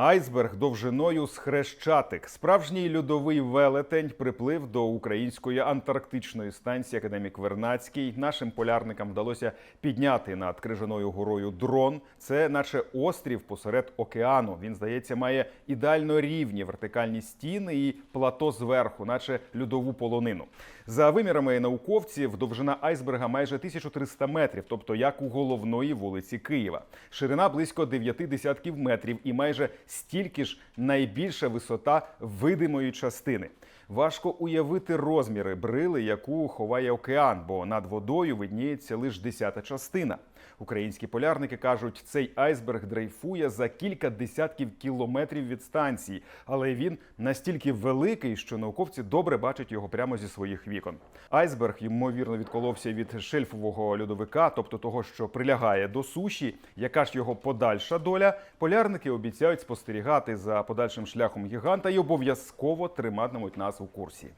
Айсберг довжиною з хрещатик. Справжній льодовий велетень приплив до української антарктичної станції Академік Вернацький. Нашим полярникам вдалося підняти над крижаною горою дрон. Це наче острів посеред океану. Він здається має ідеально рівні вертикальні стіни і плато зверху, наче льодову полонину. За вимірами науковців, довжина айсберга майже 1300 метрів, тобто як у головної вулиці Києва. Ширина близько 9 десятків метрів і майже стільки ж найбільша висота видимої частини. Важко уявити розміри брили, яку ховає океан, бо над водою видніється лише десята частина. Українські полярники кажуть, цей айсберг дрейфує за кілька десятків кілометрів від станції, але він настільки великий, що науковці добре бачать його прямо зі своїх вікон. Айсберг ймовірно відколовся від шельфового льодовика, тобто того, що прилягає до суші. Яка ж його подальша доля? Полярники обіцяють спостерігати за подальшим шляхом гіганта і обов'язково триматимуть нас у курсі.